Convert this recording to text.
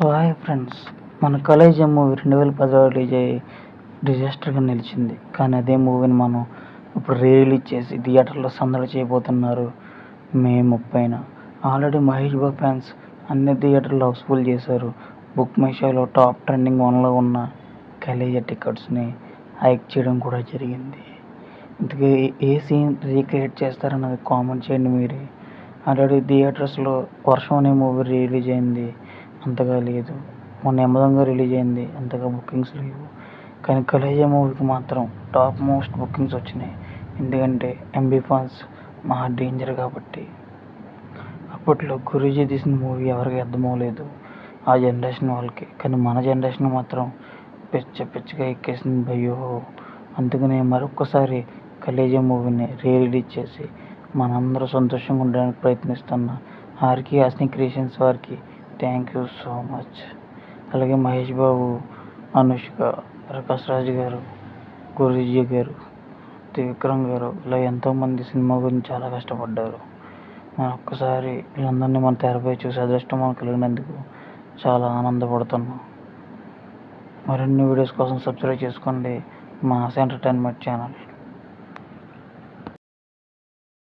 So hi friends. మన college movie రెండు వేల పదిలో రిలీజ్ అయ్యి డిజాస్టర్గా నిలిచింది. కానీ అదే మూవీని మనం ఇప్పుడు రీ రిలీజ్ చేసి థియేటర్లో సందడి చేయబోతున్నారు మే ముప్పైన. ఆల్రెడీ మహేష్ బాబు ఫ్యాన్స్ అన్ని థియేటర్లు హౌస్ఫుల్ చేశారు. బుక్ మై షోలో టాప్ ట్రెండింగ్ వన్లో ఉన్న కలేజ టికెట్స్ని హైక్ చేయడం కూడా జరిగింది. ఇంతకీ ఏ సీన్ రీక్రియేట్ చేస్తారన్నది కామెంట్ చేయండి మీరే. ఆల్రెడీ థియేటర్స్లో వర్షం అనే మూవీ రిలీజ్ అయింది. అంతగా లేదు. మొన్న యమదొంగ రిలీజ్ అయింది. అంతగా బుకింగ్స్ లేవు. కానీ కలేజా మూవీకి మాత్రం టాప్ మోస్ట్ బుకింగ్స్ వచ్చినాయి. ఎందుకంటే ఎంబీ ఫాన్స్ మహా డేంజర్ కాబట్టి. అప్పట్లో గురూజీ తీసిన మూవీ ఎవరికి అర్థమవలేదు ఆ జనరేషన్ వాళ్ళకి. కానీ మన జనరేషన్ మాత్రం పిచ్చ పిచ్చగా ఎక్కేసింది భయ్యో. అందుకనే మరొకసారి కలేజా మూవీని రీ రిలీజ్ చేసి మనందరూ సంతోషంగా ఉండడానికి ప్రయత్నిస్తున్న ఆర్కి హాస్ని క్రియేషన్స్ వారికి థ్యాంక్ యూ సో మచ్ అలాగే మహేష్ బాబు అనుష్క ప్రకాష్ రాజ్ గారు గురూజీ గారు త్రివిక్రమ్ గారు ఇలా ఎంతోమంది సినిమా గురించి చాలా కష్టపడ్డారు. మనం ఒక్కసారి వీళ్ళందరినీ మన తెరపై చూసి అదృష్టం మనకు కలిగినందుకు చాలా ఆనందపడుతున్నాం. మరిన్ని వీడియోస్ కోసం సబ్స్క్రైబ్ చేసుకోండి. మా ఎంటర్టైన్మెంట్ ఛానల్.